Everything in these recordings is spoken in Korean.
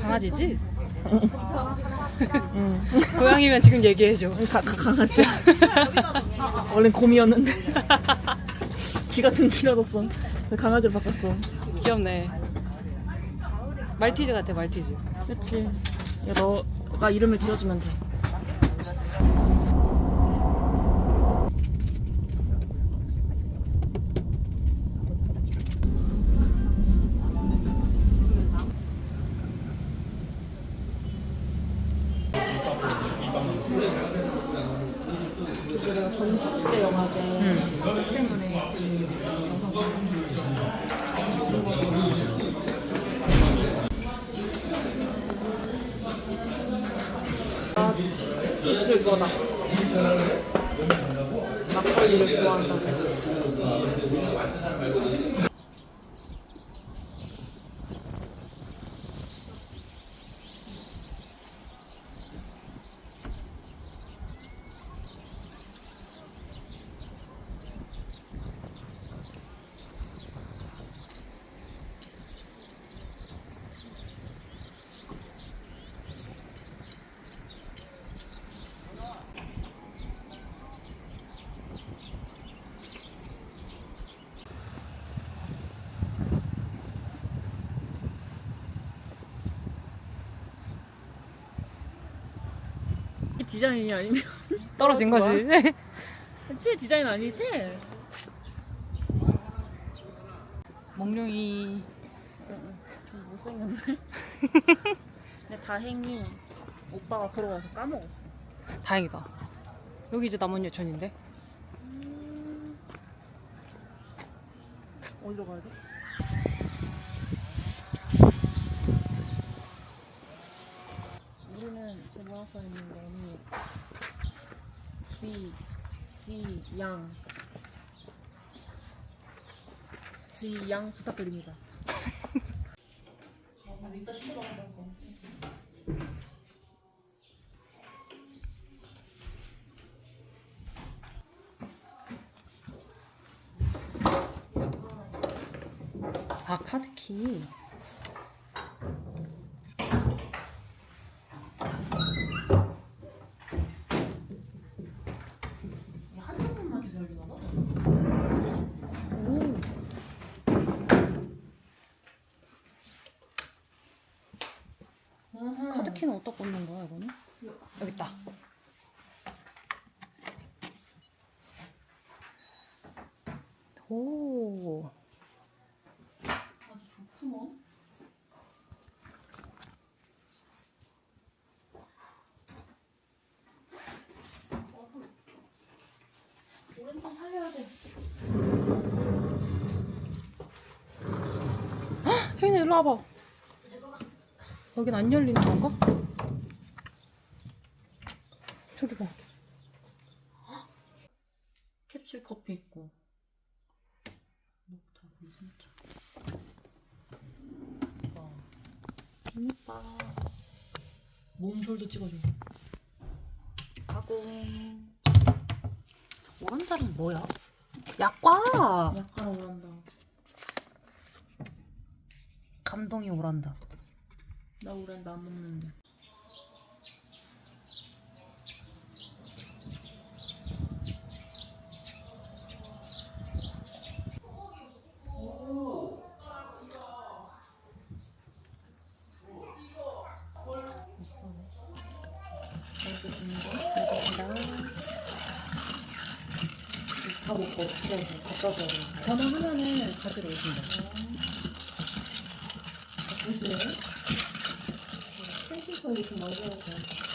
강아지지? 응. 고양이면 지금 얘기해줘. 가, 가, 강아지야. 원래 곰이었는데. 귀가 좀 길어졌어. 근데 강아지로 바꿨어. 귀엽네. 말티즈 같아, 말티즈. 야, 너가 이름을 지어주면 돼. 내가 전주국제 영화제 때문에 그 영상 아, 씻을 거다. 막걸리를 좋아한다고. 이 디자인이 아니면 떨어진 거지. 그치 디자인 아니지? 몽룡이 좀 못생겼네. 근데 다행히 오빠가 들어와서 까먹었어. 다행이다. 여기 이제 남원 예천인데. 어디로 가야 돼? 제모학원 있는데 언니 지, 지, 양. 지, 양 부탁드립니다. 이따 쉬러 간다고 아, 카드키. 한 장면만 계속 열리나 봐? 오. 카드 키는 어디다 꽂는 거야, 이거는? 여기 있다. 오. 아주 좋구먼. 오른쪽 살려야 돼. 혜인아, 일로 와봐. 여긴 안 열리는 건가? 저기 봐. 캡슐 커피 있고. 녹타 진짜. 와. 이뻐. 몸숄도 찍어줘. 가공. 오란다는 뭐야? 약과! 약간 오란다. 감동이 오란다. 나 오란다 안 먹는데. 다 먹고. 전화하면은 가지러 오신다. 펜싱 이렇게 넣어줘야지.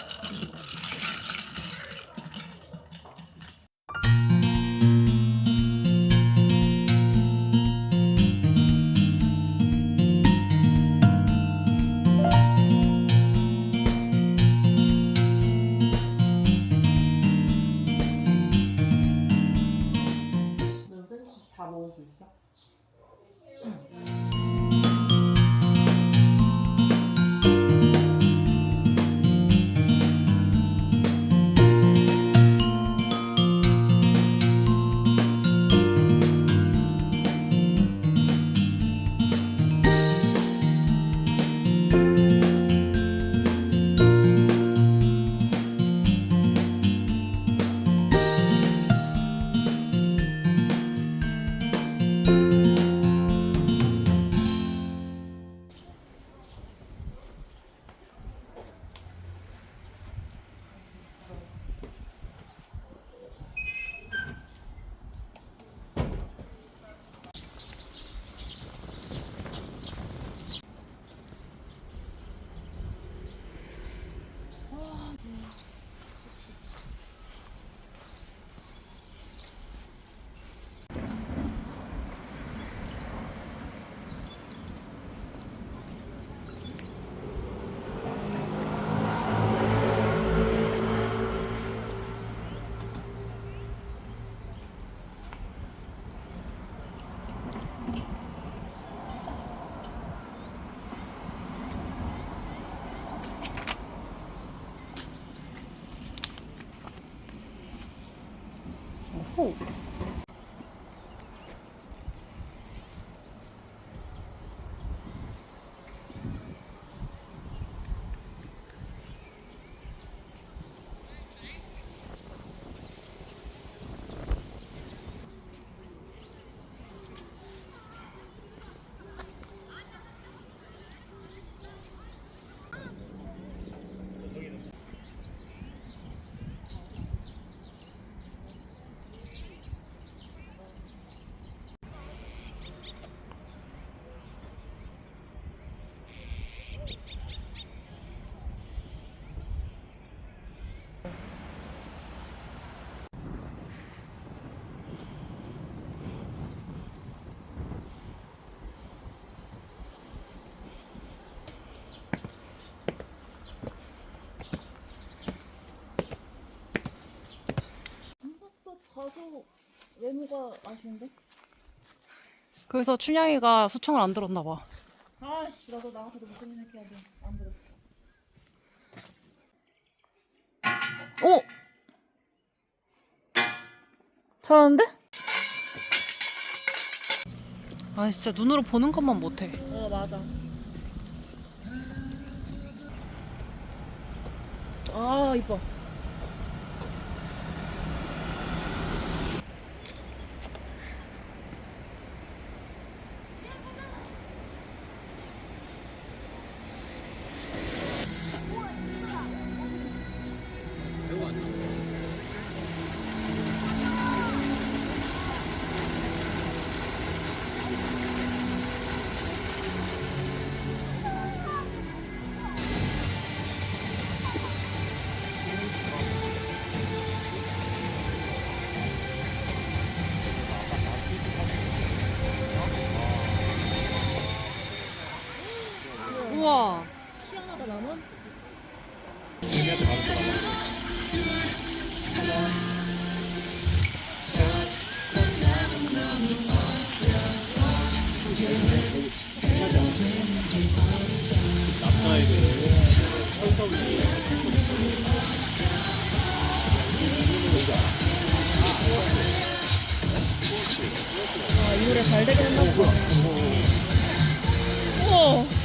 Oh. 봐도 외모가 아쉬운데? 그래서 춘향이가 수청을 안 들었나 봐. 아씨 나도 나한테도 못생긴 새끼 한테 안 들어. 오! 잘하는데? 아 진짜 눈으로 보는 것만 못해. 어 맞아. 아 이뻐. 희한하다 나는. 아, 이 노래 잘 되긴 했나 보다. 우와.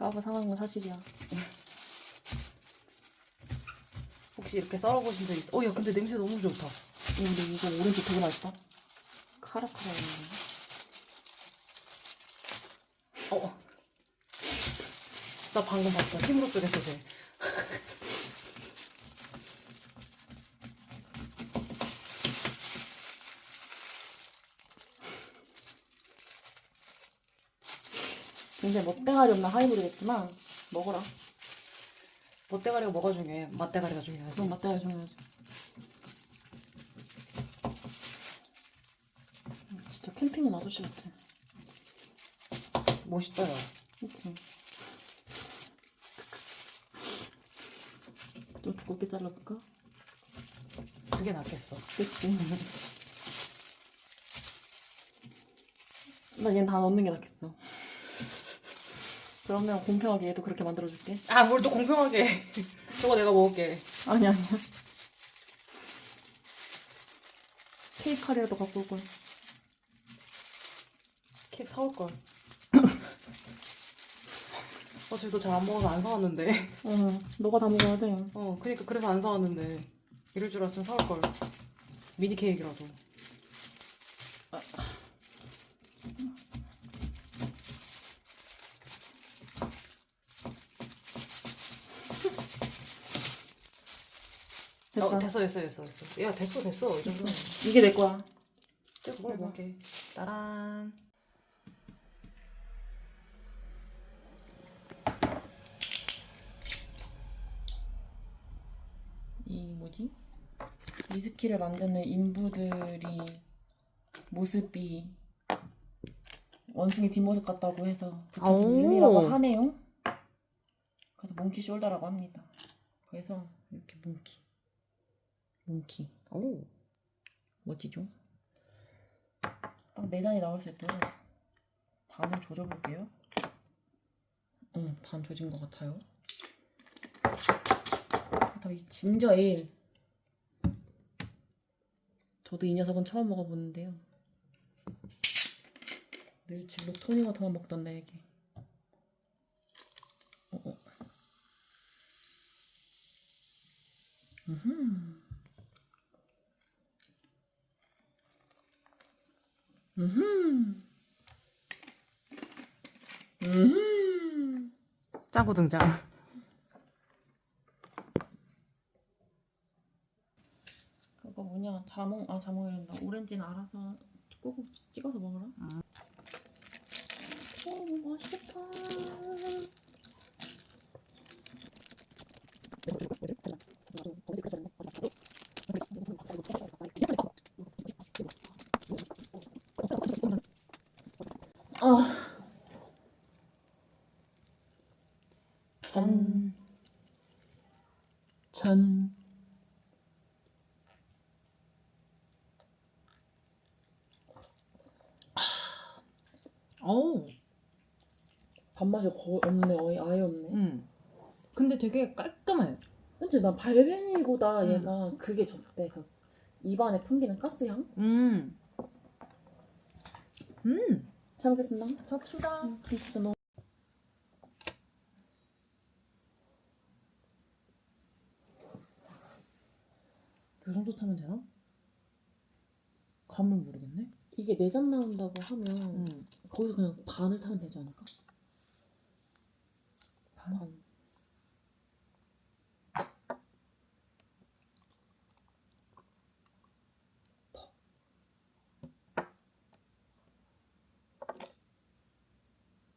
까봐 사가는 건 사실이야. 혹시 이렇게 썰어보신 적 있어? 어, 야, 근데 냄새 너무 좋다. 근데 이거 오렌지 되게 맛있다. 카라카라 있는 어. 나 방금 봤어. 힘으로 쪽에서 쟤. 굉장히 멋대가리 없나 하이브리겠지만 먹어라. 멋대가리가 뭐가 중요해? 맛대가리가 중요하지. 그럼 맛대가리 중요하지. 진짜 캠핑 온 아저씨 같아. 멋있다, 야. 그치. 좀 두껍게 잘라볼까? 그게 낫겠어. 그치. 나 얘는 다 넣는 게 낫겠어. 그러면 공평하게 얘도 그렇게 만들어줄게. 아, 뭘 또 공평하게. 해. 저거 내가 먹을게. 아니 아니야. 케이크 카레라도 갖고 올 걸. 케이크 사올 걸. 어차피 너 잘 안 먹어서 안 사왔는데. 어, 너가 다 먹어야 돼. 어, 그니까 그래서 안 사왔는데. 이럴 줄 알았으면 사올 걸. 미니 케이크라도. 됐다. 어, 됐어, 됐어, 됐어, 됐어. 야, 됐어, 됐어. 이 정도면. 이게 내 거야. 제가 그걸 먹을게. 따란. 이 뭐지? 위스키를 만드는 인부들이 모습이 원숭이 뒷모습 같다고 해서 붙여진 오. 이름이라고 하네요. 그래서 몽키 숄더라고 합니다. 그래서 이렇게 몽키, 몽키 오. 멋지죠? 딱 네 잔이 나올 수 있도록 반을 조져볼게요. 응, 반 조진 것 같아요. 그다음 이 진저 에일. 저도 이 녀석은 처음 먹어보는데요. 늘 진로 토닉워터만 먹던. 어, 어. 음 짱구 등장. 그거 뭐냐 자몽 아 자몽이란다 오렌지는 알아서 꼭 찍어서 먹어라. 오 맛있겠다. 아. 짠. 짠. 오. 단맛이 거의 없네, 거의 아예 없네. 음. 근데 되게 깔끔해. 근데 난 발베니보다 음. 얘가 그게 좋대. 그 입안에 풍기는 가스향? 음. 음. 잘 먹겠습니다. 잘 먹겠습니다. 음, 김치도 넣어. 요 정도 타면 되나? 감은 모르겠네. 이게 네잔 나온다고 하면 음. 거기서 그냥 반을 타면 되지 않을까? 반? 반.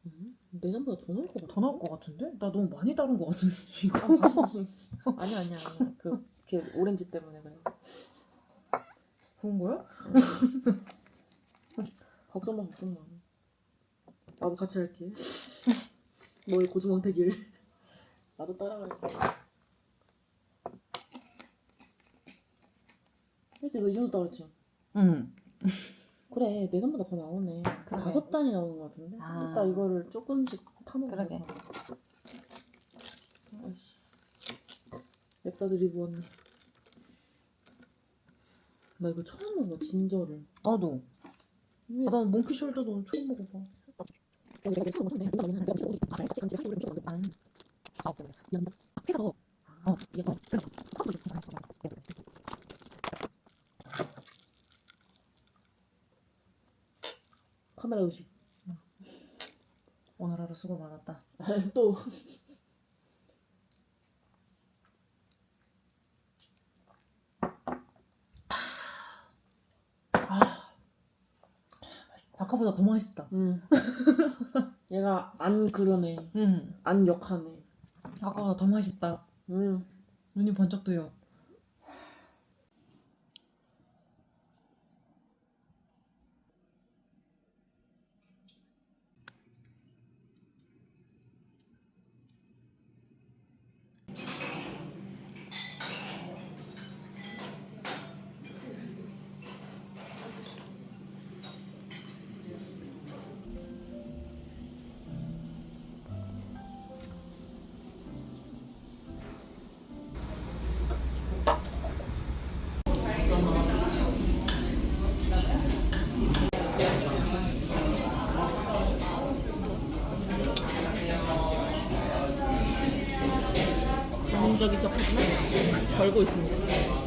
음, 네 잔보다 더 나올 것 같아. 더 나올 것 같은데? 나 너무 많이 다른 것 같은데 이거. 아니야 아니야 아니야. 그, 그 오렌지 때문에 그래. 그런 거야? 걱정 마 걱정 마. 나도 같이 할게. 너의 고주망태길. 나도 따라갈게. 그치 너이 정도 따랐지? 응. 그래 네 잔보다 더 나오네. 그러게. 다섯 잔이 나오는 것 같은데. 아. 이따 이거를 조금씩 타먹으면 그러게. 되잖아. 아이씨. 냅다 들이 부었네. 나 이거 처음 먹어 진저를. 나도. 아, 난 몽키 숄더도 처음 먹어봐. 카메라 의식. 오늘 하루 수고 많았다. 또 아. 아까보다 더 맛있다. 음. 얘가 안 그러네. 응. 안 역하네. 아까보다 더 맛있다. 음. 눈이 번쩍 뜨여. 부정적인 척하지만 절고 있습니다.